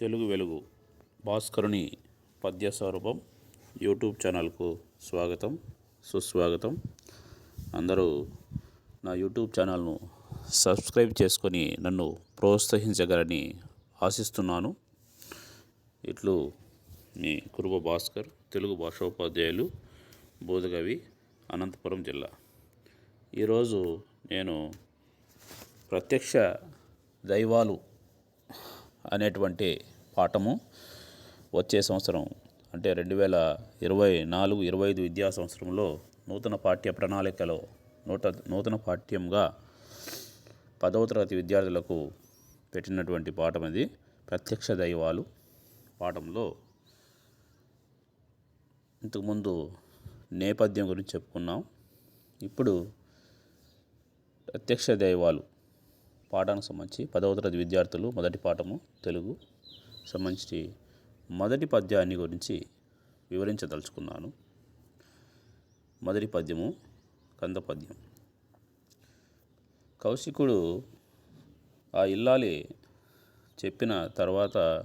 తెలుగు వెలుగు. భాస్కరుని పద్య స్వరూపం యూట్యూబ్ ఛానల్కు స్వాగతం సుస్వాగతం. అందరూ నా యూట్యూబ్ ఛానల్ను సబ్స్క్రైబ్ చేసుకొని నన్ను ప్రోత్సహించగలని ఆశిస్తున్నాను. ఇట్లు మీ కురుబ భాస్కర్ తెలుగు భాషోపాధ్యాయులు బోధగవి అనంతపురం జిల్లా. ఈరోజు నేను ప్రత్యక్ష దైవాలు అనేటువంటి పాఠము వచ్చే సంవత్సరం అంటే రెండు వేల ఇరవై నాలుగు ఇరవై ఐదు విద్యా సంవత్సరంలో నూతన పాఠ్య ప్రణాళికలో నూట నూతన పాఠ్యంగా పదవ తరగతి విద్యార్థులకు పెట్టినటువంటి పాఠం ఇది. ప్రత్యక్ష దైవాలు పాఠంలో ఇంతకుముందు నేపథ్యం గురించి చెప్పుకున్నాం. ఇప్పుడు ప్రత్యక్ష దైవాలు పాఠానికి సంబంధించి పదవ తరగతి విద్యార్థులు మొదటి పాఠము తెలుగు సంబంధించి మొదటి పద్యాన్ని గురించి వివరించదలుచుకున్నాను. మొదటి పద్యము కంద పద్యం. కౌశికుడు ఆ ఇల్లాలి చెప్పిన తర్వాత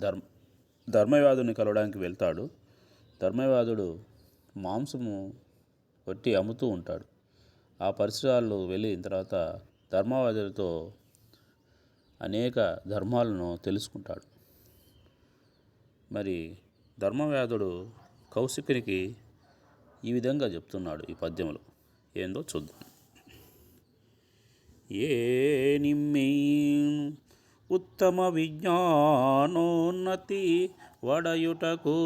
ధర్మ ధర్మవ్యాధుని కలవడానికి వెళ్తాడు. ధర్మవ్యాధుడు మాంసము కొట్టి అమ్ముతూ ఉంటాడు. ఆ పరిసరాల్లో వెళ్ళిన తర్వాత ధర్మవాదులతో అనేక ధర్మాలను తెలుసుకుంటాడు. మరి ధర్మవ్యాధుడు కౌశికునికి ఈ విధంగా చెప్తున్నాడు ఈ పద్యంలో ఏందో చూద్దాం. ఏ నిమ్మి ఉత్తమ విజ్ఞానోన్నతి వడయుటకు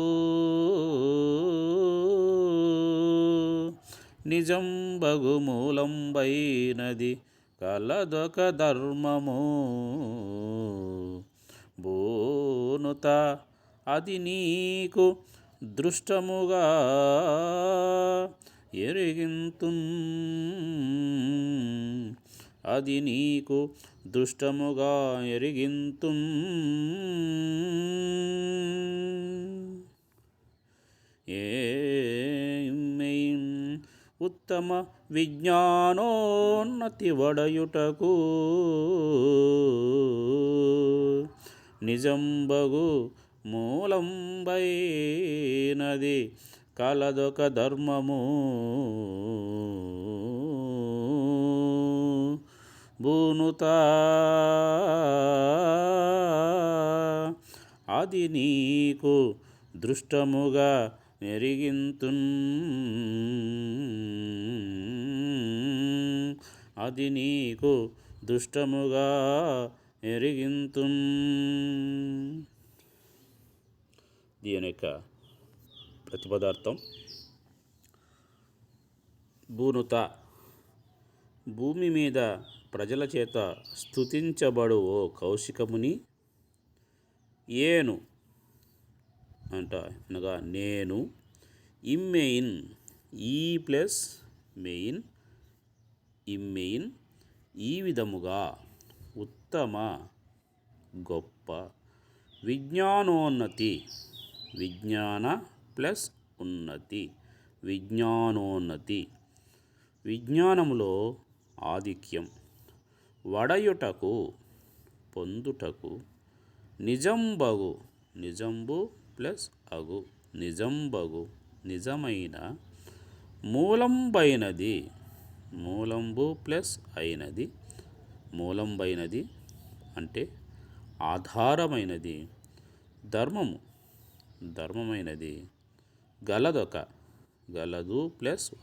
నిజం బగుమూలంబైనది కలదొక ధర్మము. బోనుత అది నీకు దృష్టముగా ఎరిగింతు అది నీకు దృష్టముగా ఎరిగింతు ఏ ఉత్తమ విజ్ఞానోన్నతి వడయుటకు. నిజంబగు మూలంబైనది కలదొక ధర్మము. భూనుత అది నీకు దృష్టముగా మెరిగింతు అది నీకు దుష్టముగా ఎరిగింతున్ దీని యొక్క ప్రతిపదార్థం భూనుత భూమి మీద ప్రజల చేత స్థుతించబడు ఓ కౌశికముని ఏను అంట. అనగా నేను ఇమ్మెయిన్ ఈ ప్లస్ మెయిన్ ఇమ్మెయిన్ ఈ విధముగా ఉత్తమ గొప్ప విజ్ఞానోన్నతి విజ్ఞాన ప్లస్ ఉన్నతి విజ్ఞానోన్నతి విజ్ఞానములో ఆధిక్యం వడయుటకు పొందుటకు నిజంబగు నిజంబు ప్లస్ అగు. నిజంబగు నిజమైన మూలంబైనది. మూలంబు ప్లస్ అయినది. మూలంబైనది అంటే ఆధారమైనది. ధర్మము. ధర్మమైనది. గలదొక. గలదు ప్లస్ ఒక.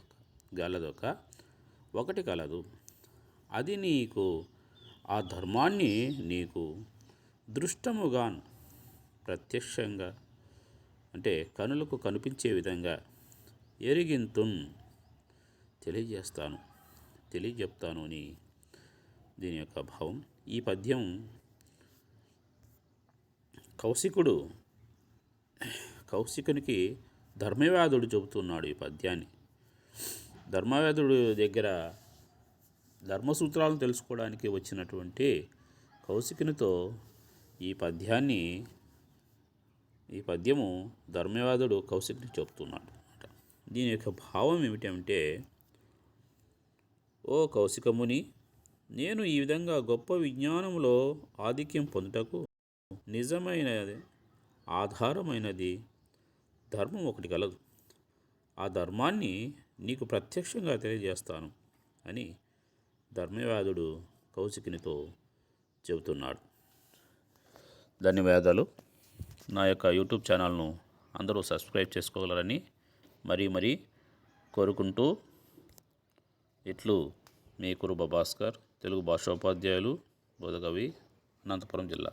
గలదొక. ఒకటి కలదు. అది నీకు ఆ ధర్మాన్ని నీకు దృష్టముగా ప్రత్యక్షంగా అంటే కనులకు కనిపించే విధంగా ఎరిగింతున్ తెలియజేస్తాను తెలియజెప్తాను అని దీని యొక్క భావం. ఈ పద్యం కౌశికుడు కౌశికునికి ధర్మవ్యాధుడు చెబుతున్నాడు ఈ పద్యాన్ని. ధర్మవ్యాధుడు దగ్గర ధర్మసూత్రాలను తెలుసుకోవడానికి వచ్చినటువంటి కౌశికునితో ఈ పద్యాన్ని ఈ పద్యము ధర్మవాదుడు కౌశిక్ని చెప్తున్నాడు అనమాట. దీని యొక్క భావం ఏమిటంటే ఓ కౌశికముని నేను ఈ విధంగా గొప్ప విజ్ఞానంలో ఆధిక్యం పొందుటకు నిజమైనది ఆధారమైనది ధర్మం ఒకటి కలదు. ఆ ధర్మాన్ని నీకు ప్రత్యక్షంగా తెలియజేస్తాను అని ధర్మవ్యాధుడు కౌశికునితో చెబుతున్నాడు. ధన్యవాదాలు. నా యొక్క యూట్యూబ్ ఛానల్ను అందరూ సబ్స్క్రైబ్ చేసుకోగలరని మరీ మరీ కోరుకుంటూ ఇట్లు మీ కురుబ భాస్కర్ తెలుగు భాషోపాధ్యాయులు బోధకవి అనంతపురం జిల్లా.